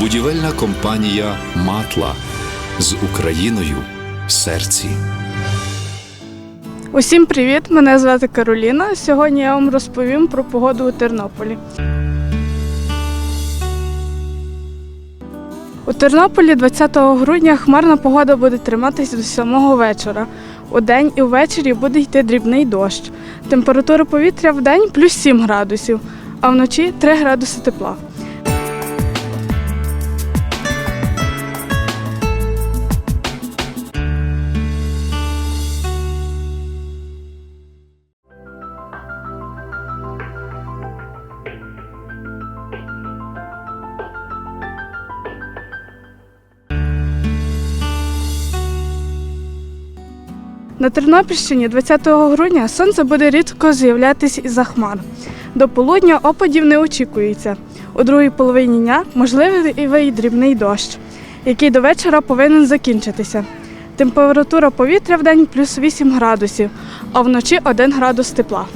Будівельна компанія Матла з Україною в серці. Усім привіт! Мене звати Кароліна. Сьогодні я вам розповім про погоду у Тернополі. У Тернополі 20 грудня хмарна погода буде триматись до самого вечора. У день і ввечері буде йти дрібний дощ. Температура повітря в день плюс 7 градусів, а вночі 3 градуси тепла. На Тернопільщині 20 грудня сонце буде рідко з'являтися із-за хмар. До полудня опадів не очікується. У другій половині дня можливий дрібний дощ, який до вечора повинен закінчитися. Температура повітря в день плюс 8 градусів, а вночі 1 градус тепла.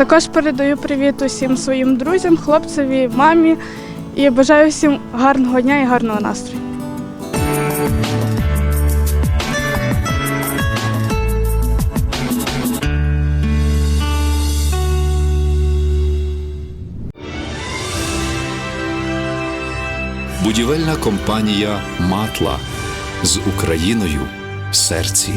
Також передаю привіт усім своїм друзям, хлопцеві, мамі і бажаю всім гарного дня і гарного настрою. Будівельна компанія Матла з Україною в серці.